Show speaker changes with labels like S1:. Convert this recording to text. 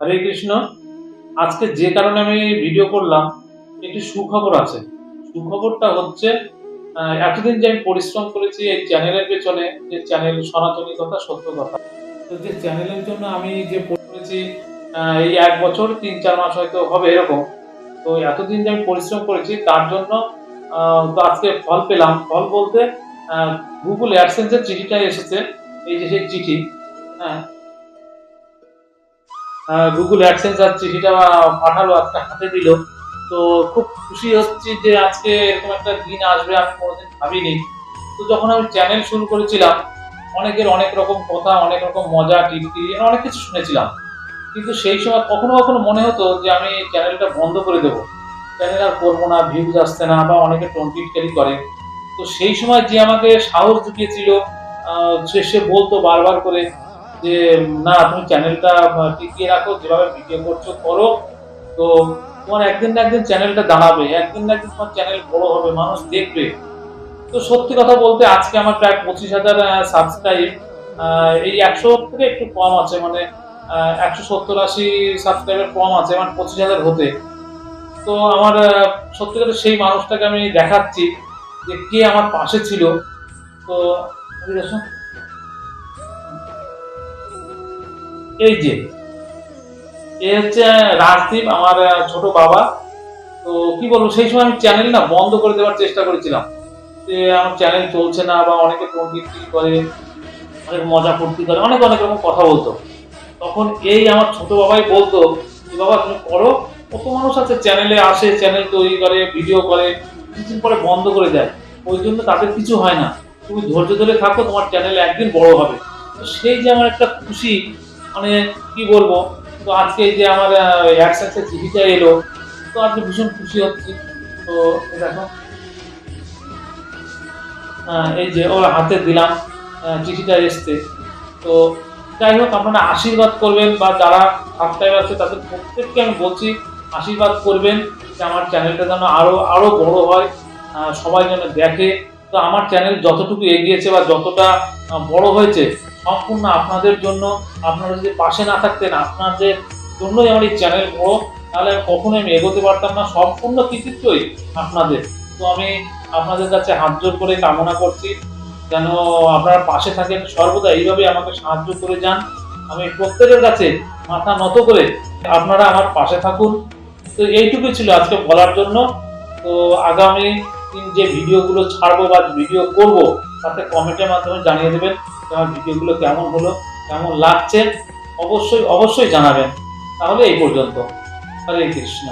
S1: হরে কৃষ্ণ। আজকে যে কারণে আমি ভিডিও করলাম, একটি সুখবর আছে। সুখবরটা হচ্ছে এতদিন যে আমি পরিশ্রম করেছি এই চ্যানেলের পেছনে, যে চ্যানেল সনাতনী কথা, সত্য কথা। তো যে চ্যানেলের জন্য আমি যে করেছি এই এক বছর, তিন, চার মাস হয়তো হবে এরকম। তো এতদিন যে আমি পরিশ্রম করেছি, তার জন্য তো আজকে ফল পেলাম। ফল বলতে গুগল অ্যাডসেন্সের চিঠিটা এসেছে। এই যে সেই চিঠি হ্যাঁ গুগল অ্যাডসেন্স আর চিঠিটা পাঠালো আজকে হাতে দিল। তো খুব খুশি হচ্ছি যে আজকে এরকম একটা দিন আসবে আমি কোনোদিন ভাবিনি। তো যখন আমি চ্যানেল শুরু করেছিলাম অনেকের অনেক রকম কথা অনেক রকম মজা টিটকিরি অনেক কিছু শুনেছিলাম। কিন্তু সেই সময় কখনো কখনো মনে হতো যে আমি চ্যানেলটা বন্ধ করে দেবো। চ্যানেল আর করব না ভিউজ আসছে না বা অনেকে টোন টিটকারি করে। তো সেই সময় যে আমাকে সাহস জুগিয়েছিল আহ, সে সে বলতো বারবার করে যে, না, তুমি চ্যানেলটা টিকিয়ে রাখো, যেভাবে ভিডিও করছ, করো। তো তোমার একদিন না একদিন চ্যানেলটা দাঁড়াবে। একদিন না একদিন তোমার চ্যানেল বড় হবে, মানুষ দেখবে। তো সত্যি কথা বলতে, আজকে আমার প্রায় পঁচিশ হাজার সাবস্ক্রাইব এই একশো থেকে একটু কম আছে মানে একশো সত্তর আশি সাবস্ক্রাইবার কম আছে মানে পঁচিশ হাজার হতে। তো আমার সত্যি কথা সেই মানুষটাকে আমি দেখাচ্ছি যে কে আমার পাশে ছিল। তো এই যে, এ হচ্ছে রাজদীপ, আমার ছোট বাবা। তো কি বলব, সেই সময় আমি চ্যানেল না বন্ধ করে দেওয়ার চেষ্টা করেছিলাম। যে আমার চ্যানেল চলছে না বা অনেকে প্রবৃত্তি করে, অনেক মজা ফুর্তি করে, অনেক অনেক রকম কথা বলতো। তখন এই আমার ছোট বাবাই বলতো, যে বাবা, তুমি করো, কত মানুষ আছে চ্যানেলে আসে চ্যানেল তৈরি করে ভিডিও করে, কিছুদিন পরে বন্ধ করে দেয়। ওই জন্য তাদের কিছু হয় না। তুমি ধৈর্য ধরে থাকো, তোমার চ্যানেল একদিন বড় হবে। তো সেই যে আমার একটা খুশি মানে কি বলব, তো আজকে যে আমার অ্যাডসেন্সের চিঠিটা এলো, তো আজকে ভীষণ খুশি হচ্ছি। তো দেখো। এই যে ওর হাতে দিলাম চিঠিটা এসছে। তো যাই হোক, আপনারা আশীর্বাদ করবেন বা যারা সাবস্ক্রাইবার আছে, তাদের প্রত্যেককে আমি বলছি, আশীর্বাদ করবেন যে আমার চ্যানেলটা যেন আরও আরও বড় হয় সবাই যেন দেখে। তো আমার চ্যানেল যতটুকু এগিয়েছে বা যতটা বড় হয়েছে সম্পূর্ণ আপনাদের জন্য, আপনারা যদি পাশে না থাকতেন আপনাদের জন্যই আমার এই চ্যানেল বড় তাহলে আমি কখনোই আমি এগোতে পারতাম না, সম্পূর্ণ কৃতিত্বই আপনাদের। তো আমি আপনাদের কাছে হাত জোর করে কামনা করছি, যেন আপনারা পাশে থাকেন, সর্বদা এইভাবে আমাকে সাহায্য করে যান। আমি প্রত্যেকের কাছে মাথা নত করে আপনারা আমার পাশে থাকুন। তো এইটুকুই ছিল আজকে বলার জন্য। তো আগামী দিন যে ভিডিওগুলো ছাড়বো বা ভিডিও করব, তাতে কমেন্টের মাধ্যমে জানিয়ে দেবেন। আমার ভিডিওগুলো কেমন হলো কেমন লাগছে অবশ্যই অবশ্যই জানাবেন। তাহলে এই পর্যন্ত। হরে কৃষ্ণ।